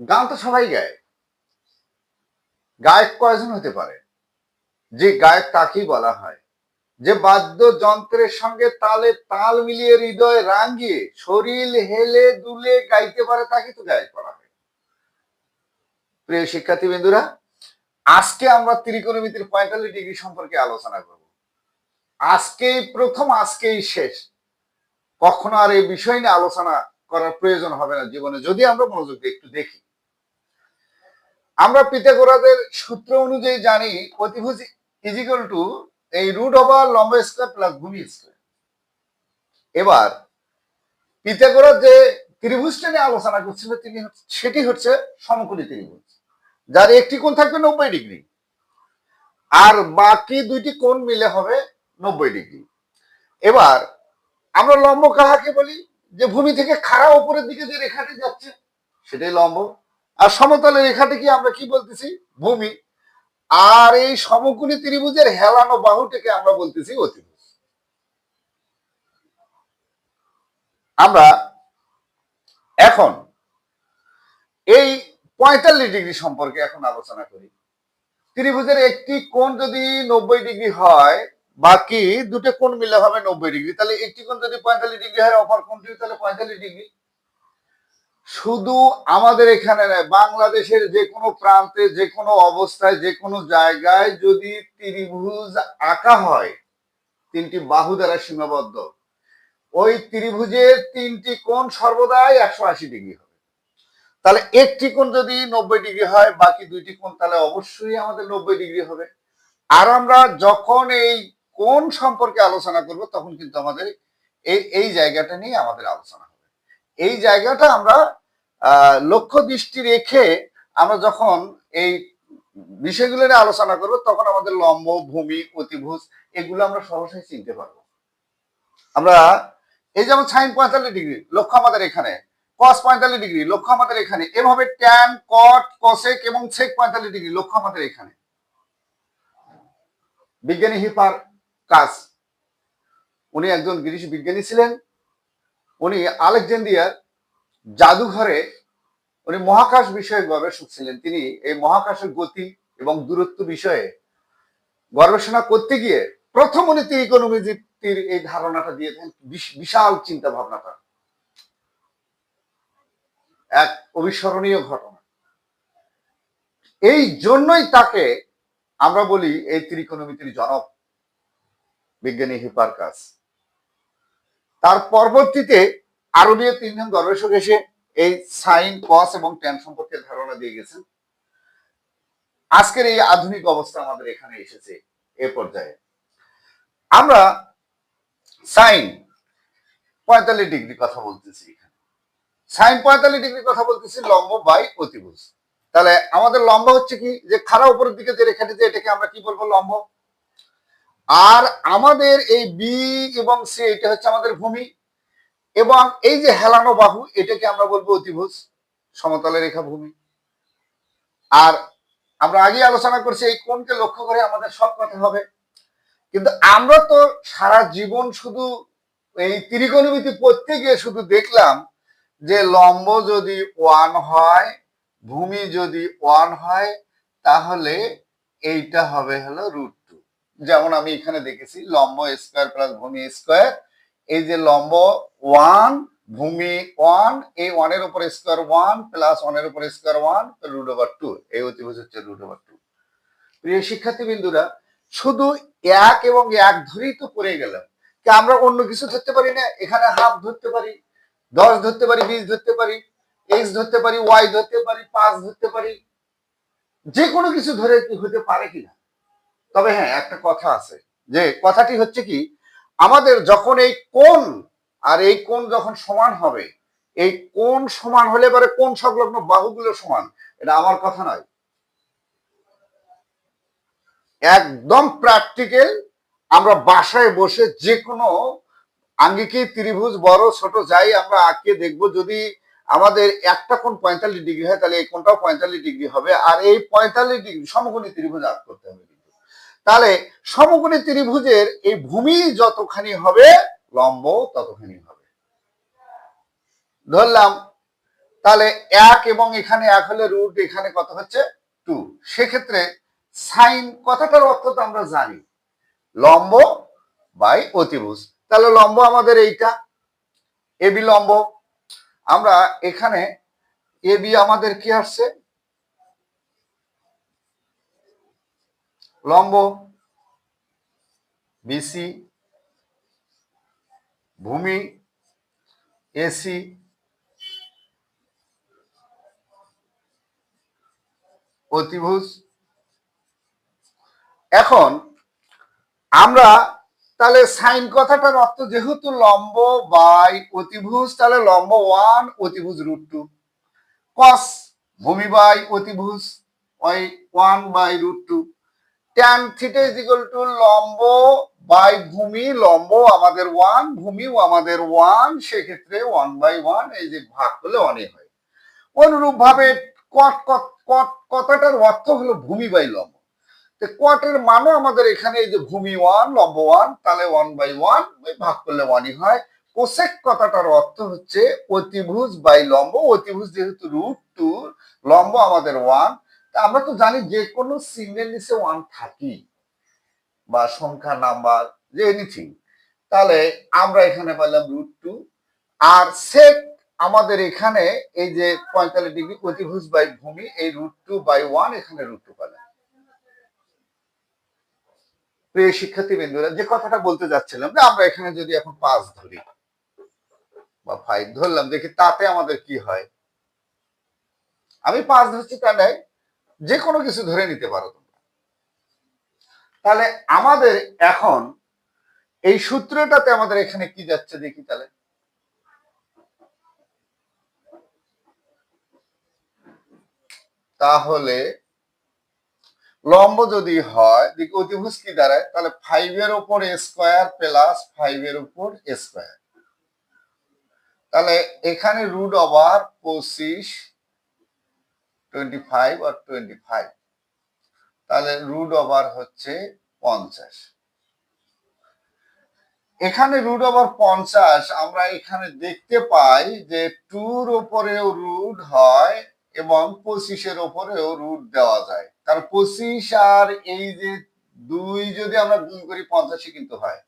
গান তো সবাই গায়। গায়ক কয়জন হতে পারে? যে গায়ক তাকেই বলা হয়। যে বাদ্যযন্ত্রের সঙ্গে তালে তাল মিলিয়ে হৃদয় রাঙ্গিয়ে শরীর হেলে দুলে গাইতে পারে তাকে তো গায়ক বলা হয়। প্রিয় শিক্ষার্থী বিন্দুরা আজকে আমরা ত্রিকোণমিতির পঁয়তাল্লিশ ডিগ্রি সম্পর্কে আলোচনা করব। আজকেই প্রথম, আজকেই শেষ। কখনো আর এই বিষয় নিয়ে আলোচনা করার প্রয়োজন হবে না জীবনে। যদি আমরা মনোযোগ একটু দেখি আমরা পিতাগোরাদের সূত্র অনুযায়ী জানি অতিভুজ ইজিক্যাল টু এই রুট ওভার লম্ব স্কোয়ার প্লাস ভূমি স্কোয়ার এবার পিতাগোরাস যে ত্রিভুজটা নিয়ে আলোচনা করছিল, তিনি সেটি হচ্ছে সমকোণী ত্রিভুজ, যার একটি কোণ থাকবে নব্বই ডিগ্রি, আর বাকি দুইটি কোণ মিলে হবে নব্বই ডিগ্রি। এবার আমরা লম্ব কাহাকে বলি? যে ভূমি থেকে খাড়া উপরের দিকে যে রেখাটি যাচ্ছে, সেটাই লম্ব। আর সমতলের রেখাটি কি আমরা কি বলতেছি? ভূমি। আর এই সমকোণী ত্রিভুজের হেলানো বাহুটিকে আমরা বলতেছি অতিভুজ। আমরা এখন এই পঁয়তাল্লিশ ডিগ্রি সম্পর্কে এখন আলোচনা করি। ত্রিভুজের একটি কোণ যদি নব্বই ডিগ্রি হয়, বাকি দুটো কোণ মিলে হবে নব্বই ডিগ্রি। তাহলে একটি কোণ যদি পঁয়তাল্লিশ ডিগ্রি হয়, অপর কোণটি তাহলে পঁয়তাল্লিশ ডিগ্রি। শুধু আমাদের এখানে নয়, বাংলাদেশের যে কোনো প্রান্তে যে কোনো অবস্থায় যে কোনো জায়গায় যদি ত্রিভুজ আঁকা হয়, তিনটি বাহু দ্বারা সীমাবদ্ধ, ওই ত্রিভুজের তিনটি কোণ সর্বদাই একশো আশি ডিগ্রি হবে। তাহলে একটি কোণ যদি নব্বই ডিগ্রি হয়, বাকি দুইটি কোণ তাহলে অবশ্যই আমাদের নব্বই ডিগ্রি হবে। আর আমরা যখন এই কোণ সম্পর্কে আলোচনা করব, তখন কিন্তু আমাদের এই এই জায়গাটা নিয়ে আমাদের আলোচনা এই জায়গাটা আমরা লক্ষ্য দৃষ্টি রেখে আমরা যখন এই বিষয়গুলো নিয়ে আলোচনা করব, তখন আমাদের লম্ব, ভূমি, অতিভুজ এগুলো আমরা সহজেই চিনতে পারব। আমরা এই যেমন সাইন পঁয়তাল্লিশ ডিগ্রি, লক্ষ্য আমাদের এখানে কস পঁয়তাল্লিশ ডিগ্রি, লক্ষ্য আমাদের এখানে, এভাবে ট্যান কট কসেক এবং সেক পঁয়তাল্লিশ ডিগ্রি, লক্ষ্য আমাদের এখানে। বিজ্ঞানী হিপার কাজ, উনি একজন গ্রিস বিজ্ঞানী ছিলেন উনি আলেকজান্দ্রিয়ার জাদুঘরে উনি মহাকাশ বিষয়ে গবেষক ছিলেন। তিনি এই মহাকাশের গতি এবং দূরত্ব বিষয়ে গবেষণা করতে গিয়ে প্রথম উনি ত্রিকোণমিতির এই ধারণাটা দিয়েছেন বিশ- বিশাল চিন্তা ভাবনাটা এক অবিস্মরণীয় ঘটনা। এই জন্যই তাকে আমরা বলি এই ত্রিকোণমিতির জনক বিজ্ঞানী হিপারকাস। তার পরবর্তীতে আরও নিয়ে তিনজন গবেষক এসে এই সাইন কস এবং ট্যান সম্পর্কে ধারণা দিয়ে গেছেন। আজকের এই আধুনিক অবস্থা আমাদের এখানে এসেছে এ পর্যায়ে। আমরা সাইন পঁয়তাল্লিশ ডিগ্রি কথা বলতেছি এখানে। সাইন পঁয়তাল্লিশ ডিগ্রি কথা বলতেছি লম্ব বাই অতিভুজ। তাহলে আমাদের লম্বা হচ্ছে কি? যে খাড়া উপরের দিকে যে রেখাটি যে এটাকে আমরা কি বলব? লম্ব। আর আমাদের এই বি এবং সি, এটা হচ্ছে আমাদের ভূমি। এবং এই যে হেলানো বাহু, এটাকে আমরা বলব অতিভুজ সমতলের রেখা ভূমি। আর আমরা আগে আলোচনা করছি এই কোনকে লক্ষ্য করে আমাদের সব কথা হবে। কিন্তু আমরা তো সারা জীবন শুধু এই ত্রিকোণমিতি পড়তে গিয়ে শুধু দেখলাম যে লম্ব যদি ওয়ান হয়, ভূমি যদি ওয়ান হয়, তাহলে এইটা হবে হলো রুট। যেমন আমি এখানে দেখেছি, লম্ব স্কোয়ার প্লাস ভূমি স্কোয়ার এই যে লম্ব ওয়ান ভূমি ওয়ান এই ওয়ানের উপর স্কোয়ার ওয়ান প্লাস ওয়ানের উপর square one root over two এই অতিভুজ হচ্ছে রুট ওভার টু প্রিয় শিক্ষার্থী বিন্দুরা শুধু এক এবং এক ধরেই তো পড়ে গেলাম। কি আমরা অন্য কিছু ধরতে পারি না? এখানে হাফ ধরতে পারি, দশ ধরতে পারি, বিশ ধরতে পারি এক্স ধরতে পারি ওয়াই ধরতে পারি, পাঁচ ধরতে পারি। যে কোনো কিছু ধরে কি হতে পারে কিনা। তবে হ্যাঁ একটা কথা আছে যে কথাটি হচ্ছে কি, আমাদের যখন এই কোন আর এই কোন যখন সমান হবে, এই কোন সমান হলে পরে কোন সংলগ্ন বাহুগুলো সমান, এটা আমার কথা নয়। একদম প্র্যাকটিক্যাল আমরা বাসায় বসে যে কোনো আঙ্গিকে ত্রিভুজ বড়, ছোট যাই আমরা আঁকিয়ে দেখব, যদি আমাদের একটা কোণ পঁয়তাল্লিশ ডিগ্রি হয়, তাহলে এই কোণটাও পঁয়তাল্লিশ ডিগ্রি হবে, আর এই পঁয়তাল্লিশ ডিগ্রি সমকোণী ত্রিভুজ আঁক করতে হবে। তাহলে সমকোণী ত্রিভুজের এই ভূমি যতখানি হবে, লম্ব ততখানি হবে। ধরলাম, তাহলে এক এবং এখানে এক হলে রুট এখানে কত হচ্ছে? টু সেক্ষেত্রে সাইন কথাটার অর্থ তো আমরা জানি। লম্ব বাই অতিভুজ। তাহলে লম্ব আমাদের এইটা। এবি লম্ব। আমরা এখানে এবি আমাদের কি আসছে? লম্ব বিসি ভূমি এসি অতিভুজ। এখন আমরা তাহলে সাইন কথাটার অর্থ যেহেতু লম্ব বাই অতিভুজ, তাহলে লম্ব ওয়ান অতিভুজ রুট টু। কস ভূমি বাই অতিভুজ one by root two. Tan theta is equal to লম্ব বাই ভূমি, লম্ব আমাদের ওয়ান ভূমিও আমাদের ওয়ান সেক্ষেত্রে ওয়ান বাই ওয়ান এই যে ভাগ করলে অনেক হয়। অনুরূপ ভাবে কথাটার অর্থ হলো ভূমি বাই লম্ব। তো কটের মানও আমাদের এখানে এই যে ভূমি ওয়ান লম্ব ওয়ান তাহলে ওয়ান বাই ওয়ান ভাগ করলে ওয়ানই হয়। কোসেক কথাটার অর্থ হচ্ছে অতিভুজ বাই লম্ব, অতিভুজ যেহেতু রুট টু লম্ব আমাদের ওয়ান আমরা তো জানি যে কোনো সিগন্যাল নিচে ওয়ান থাকি বা সংখ্যা নাম্বার যে এনিথিং তাহলে আমরা এখানে পাইলাম রুট টু আর সেক আমাদের এখানে এই যে পঁয়তাল্লিশ ডিগ্রি অতিভুজ বাই ভূমি, এই রুট টু বাই ওয়ান এখানে রুট টু পেলাম প্রিয় শিক্ষার্থী বিন্দুরা যে কথাটা বলতে যাচ্ছিলাম যে আমরা এখানে যদি এখন পাঁচ ধরি বা ফাইভ ধরলাম, দেখি তাতে আমাদের কি হয়? আমি পাঁচ ধরছি তা নয় যে কোনো কিছু ধরে নিতে পারো তোমরা। তাহলে আমাদের এখন এই সূত্রটাতে আমাদের এখানে কি যাচ্ছে দেখি তাহলে। তাহলে লম্ব যদি হয় দিকে অতিভুজ কি দাঁড়ায়? তাহলে ফাইভ এর উপর স্কোয়ার প্লাস ফাইভ এর উপর স্কোয়ার তাহলে এখানে রুট ওভার পঁচিশ টোয়েন্টি ফাইভ আর টোয়েন্টি ফাইভ তাহলে রুট ওভার হচ্ছে পঞ্চাশ। এখানে রুট ওভার পঞ্চাশ আমরা এখানে দেখতে পাই যে টুর ওপরেও রুট হয় এবং পঁচিশের ওপরেও রুট দেওয়া যায়। কারণ পঁচিশ আর এই যে দুই যদি আমরা গুণ করি, পঞ্চাশই কিন্তু হয়।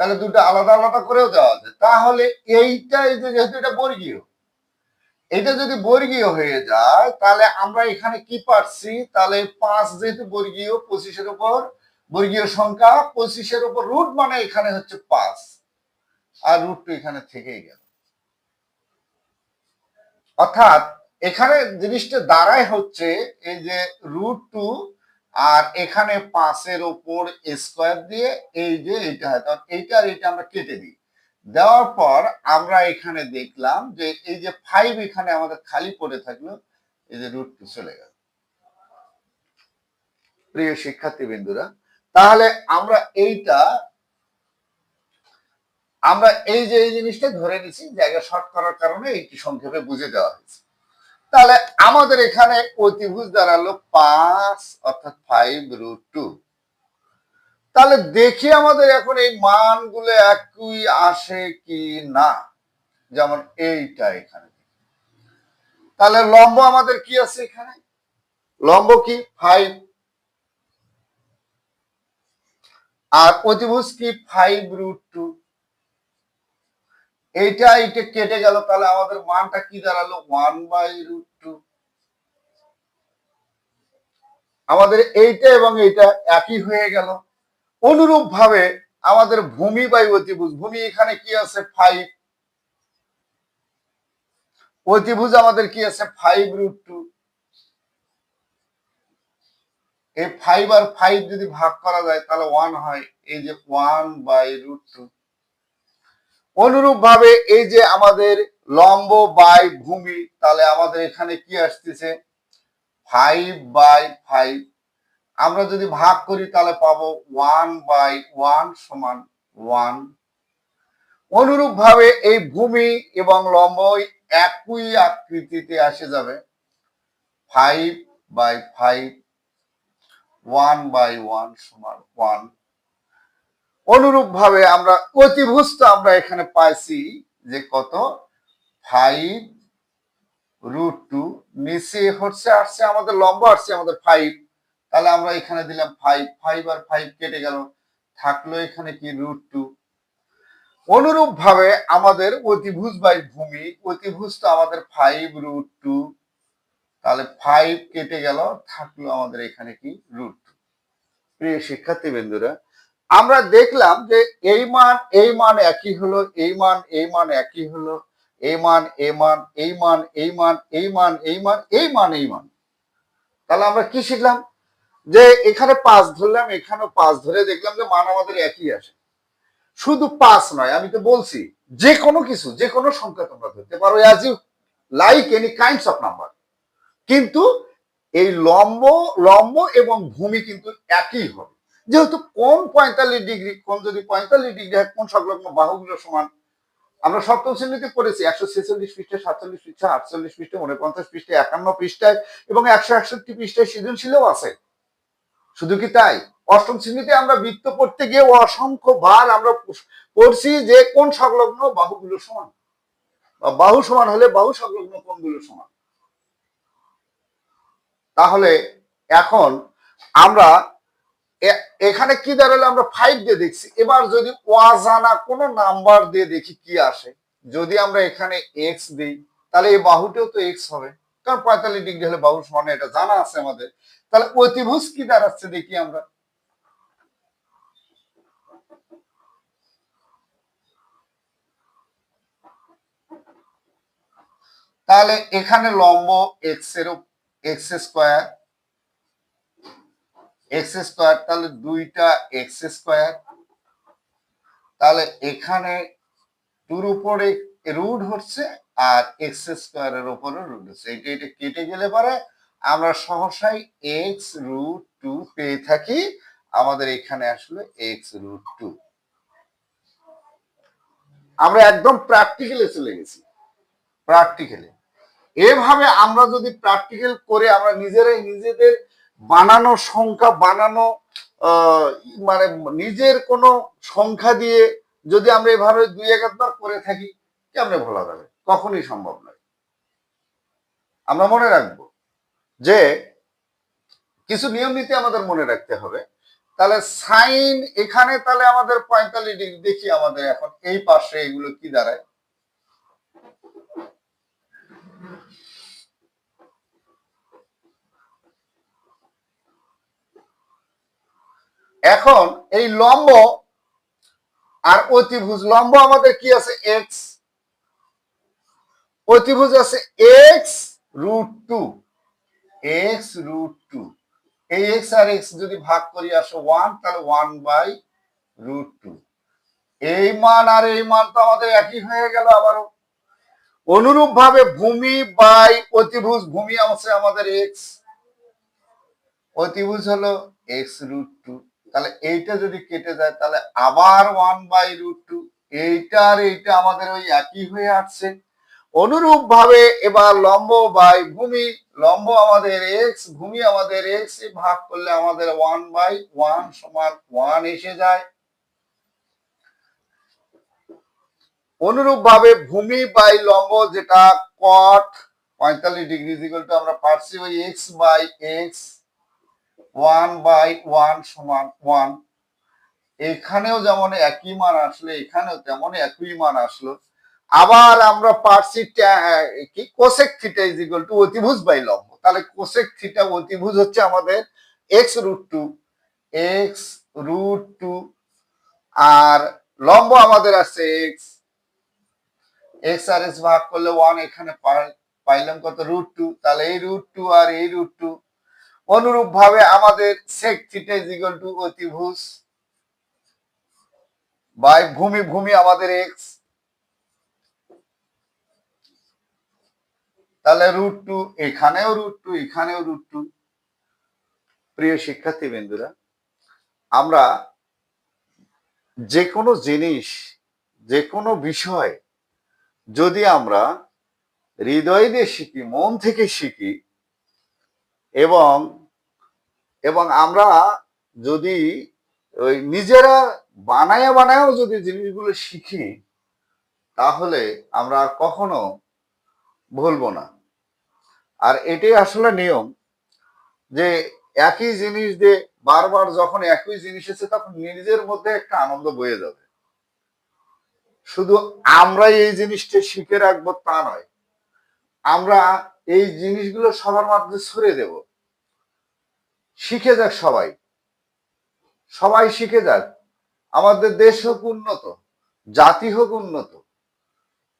তাহলে দুটো আলাদা আলাদা করেও দেওয়া যায়। তাহলে এইটা এই যে যেহেতু এটা বর্গীয় এটা যদি বর্গীয় হয়ে যায়, তাহলে আমরা এখানে কি পাচ্ছি তাহলে পাঁচ যেহেতু বর্গীয়, পঁচিশের উপর বর্গীয় সংখ্যা, পঁচিশের উপর রুট মানে এখানে হচ্ছে পাঁচ। আর রুট টু এখানে থেকেই গেল। অর্থাৎ এখানে জিনিসটা দাঁড়ায় হচ্ছে এই যে রুট টু আর এখানে পাঁচের ওপর স্কোয়ার দিয়ে এই যে এইটা হয় এইটা আর এইটা আমরা কেটে দিই। দেওয়ার পর আমরা এখানে দেখলাম যে এই যে ফাইভ এখানে আমাদের খালি পড়ে থাকল, এই যে রুট টু চলে গেল। প্রিয় শিক্ষার্থী বিন্দুরা তাহলে আমরা এইটা, আমরা এই যে এই জিনিসটা ধরে নিছি, জায়গা শর্ট করার কারণে এইটি সংক্ষেপে বুঝে দেওয়া হয়েছে। তাহলে আমাদের এখানে অতিভুজ দাঁড়াল পাঁচ, অর্থাৎ ফাইভ রুট টু তাহলে দেখি আমাদের এখন এই মানগুলো একই আসে কি না। যেমন এইটা এখানে তাহলে লম্ব আমাদের কি আছে এখানে? লম্ব কি? ফাইভ আর অতিভুজ কি? ফাইভ রুট টু এইটা এইটা কেটে গেল, তাহলে আমাদের মানটা কি দাঁড়াল? ওয়ান বাই রুট টু আমাদের এইটা এবং এইটা একই হয়ে গেল। অনুরূপ ভাবে আমাদের ভূমি বাই অতিভুজ, ভূমি এখানে কি আছে? ফাইভ অতিভুজ আমাদের কি আছে? ফাইভ রুট টু এই ফাইভ আর ফাইভ যদি ভাগ করা যায়, তাহলে ওয়ান হয়। এই যে ওয়ান বাই রুট টু অনুরূপ ভাবে এই যে আমাদের লম্ব বাই ভূমি, তাহলে আমাদের এখানে কি আসতেছে? ফাইভ বাই ফাইভ আমরা যদি ভাগ করি, তাহলে পাবো ওয়ান বাই ওয়ান সমান ওয়ান অনুরূপ ভাবে এই ভূমি এবং লম্ব একই আকৃতিতে আসে যাবে। Five by five one by one সমান ওয়ান অনুরূপ ভাবে আমরা অতিভুজটা আমরা এখানে পাইছি যে কত? ফাইভ রুট টু নিচে হচ্ছে, আসছে আমাদের লম্ব, আসছে আমাদের ফাইভ তাহলে আমরা এখানে দিলাম ফাইভ ফাইভ আর ফাইভ কেটে গেল। থাকল এখানে কি রুট টু অনুরূপ ভাবে আমাদের অতিভুজ বাই ভূমি, অতিভুজ তো আমাদের ফাইভ রুট টু তাহলে ফাইভ কেটে গেল, থাকল আমাদের এখানে কি রুট টু প্রিয় শিক্ষার্থী বন্ধুরা আমরা দেখলাম যে এই মান এই মান একই হলো, এই মান এই মান একই হলো, এই মান এই মান এই মান এই মান এই মান এই মান এই মান এই মান। তাহলে আমরা কি শিখলাম? যে এখানে পাঁচ ধরলাম, এখানেও পাঁচ ধরে দেখলাম যে মান আমাদের একই আসে শুধু পাঁচ নয়, আমি তো বলছি, যে কোনো কিছু, যে কোনো সংখ্যা তোমরা ধরতে পারো as you like any kinds of number কিন্তু এই লম্ব লম্ব এবং ভূমি কিন্তু একই হবে। যেহেতু কোন পঁয়তাল্লিশ ডিগ্রি, কোন যদি পঁয়তাল্লিশ ডিগ্রি হয়, কোন সংলগ্ন বাহুগুলো সমান? আমরা সপ্তম শ্রেণীতে পড়েছি, একশো ছেচল্লিশ পৃষ্ঠে সাতচল্লিশ পৃষ্ঠে আটচল্লিশ পৃষ্ঠে উনপঞ্চাশ পৃষ্ঠে একান্ন পৃষ্ঠায় এবং একশো একষট্টি পৃষ্ঠায় সৃজনশীলও আছে। শুধু কি তাই? অষ্টম শ্রেণীতে আমরা বৃত্ত পড়তে গিয়ে অসংখ্য বার আমরা পড়ছি যে কোন সংলগ্ন বাহুগুলো সমান? বাহু সমান হলে বাহু সংলগ্ন কোনগুলো সমান। তাহলে এখন আমরা এখানে কি দাঁড়াল আমরা ফাইভ দিয়ে দেখছি। এবার যদি অজানা কোনো নাম্বার দিয়ে দেখি কি আসে, যদি আমরা এখানে এক্স দিই, তাহলে এই বাহুটাও তো এক্স হবে। কারণ পঁয়তাল্লিশ ডিগ্রি হলে বাহু সমান এটা জানা আছে আমাদের। তাহলে অতিভুজ কি দাঁড়াচ্ছে দেখি আমরা। তাহলে এখানে লম্ব এক্সের এক্স স্কোয়ার এক্স স্কোয়ার তাহলে দুইটা এক্স স্কোয়ার তাহলে এখানে টুর উপরে রুট হচ্ছে আর এক্স স্কোয়ারের উপরে রুট হচ্ছে এটা এটা কেটে গেলে পরে আমরা সহসাই এক্স রুট টু পেয়ে থাকি। আমাদের এখানে আসলে এক্স রুট টু আমরা একদম প্র্যাকটিক্যালে চলে গেছি। প্র্যাকটিক্যালে এভাবে আমরা যদি প্র্যাকটিক্যাল করে আমরা নিজেরাই নিজেদের বানানো সংখ্যা, বানানো মানে নিজের কোনো সংখ্যা দিয়ে যদি আমরা এভাবে দুই একবার করে থাকি, কেমনে ভোলা যাবে? কখনই সম্ভব নয়। আমরা মনে রাখব যে কিছু নিয়ম নীতি আমাদের মনে রাখতে হবে। তাহলে সাইন এখানে তাহলে আমাদের পঁয়তাল্লিশ ডিগ্রি, দেখি আমাদের এখন এই পাশে এগুলো কি দাঁড়ায়। এখন এই লম্ব আর অতিভুজ লম্ব আমাদের কি আছে? এক্স অতিভুজ আছে x root two x root two এই এক্স আর এক্স যদি ভাগ করি আসো ওয়ান তাহলে ওয়ান বাই রুট টু এই মান আর এই মান তো আমাদের একই হয়ে গেল আবারও। অনুরূপ ভাবে ভূমি বাই অতিভুজ, ভূমি আছে আমাদের এক্স অতিভুজ হলো এক্স রুট টু তাহলে এইটা যদি কেটে যায়, তাহলে আবার ওয়ান বাই রুট টু এইটা আর এইটা আমাদের ওই একই হয়ে আসছে। অনুরূপ ভাবে এবার লম্ব বাই ভূমি, লম্ব আমাদের এক্স ভূমি আমাদের এক্স ভাগ করলে আমাদের ওয়ান বাই ওয়ান সমান ওয়ান এসে যায়। অনুরূপ ভাবে ভূমি বাই লম্ব যেটা কট পঁয়তাল্লিশ ডিগ্রি টু আমরা পাচ্ছি ওই x by x one by one সমান ওয়ান এখানেও যেমন একই মান আসলে, এখানেও তেমন একই মান আসলো। আবার আমরা পারছি কি? Cosec theta is equal to অতিভুজ বাই লম্ব। তাহলে কোসেক থিটা অতিভুজ হচ্ছে আমাদের x root two x root two আর লম্ব আমাদের আছে এক্স এক্স আর এক্স ভাগ করলে ওয়ান এখানে পাই- পাইলাম কত? রুট টু তাহলে এই রুট টু আর এই রুট টু অনুরূপ ভাবে আমাদের sec theta is equal to অতিভুজ বাই ভূমি ভূমি আমাদের এক্স তাহলে রুট টু এখানেও রুট টু এখানেও রুট টু প্রিয় শিক্ষার্থী বিন্দুরা আমরা যে কোনো জিনিস যে কোনো বিষয় যদি আমরা হৃদয় দিয়ে শিখি, মন থেকে শিখি এবং এবং আমরা যদি ওই নিজেরা বানায়া বানায়াও যদি জিনিসগুলো শিখি, তাহলে আমরা কখনো ভুলবো না। আর এটাই আসলে নিয়ম যে একই জিনিস দিয়ে বারবার যখন একই জিনিস এসে তখন নিজের মধ্যে একটা আনন্দ বয়ে যাবে। শুধু আমরাই এই জিনিসটা শিখে রাখব তা নয়, আমরা এই জিনিসগুলো সবার মধ্যে ছড়িয়ে দেব। শিখে যাক সবাই সবাই শিখে যাক। আমাদের দেশ হোক উন্নত, জাতি হোক উন্নত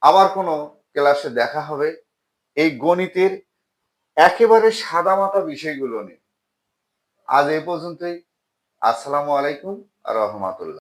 আবার কোনো ক্লাসে দেখা হবে। এই গণিতের একেবারে সাদামাটা বিষয়গুলো নিয়ে। আজ এ পর্যন্তই। আসসালামু আলাইকুম রহমাতুল্লাহ।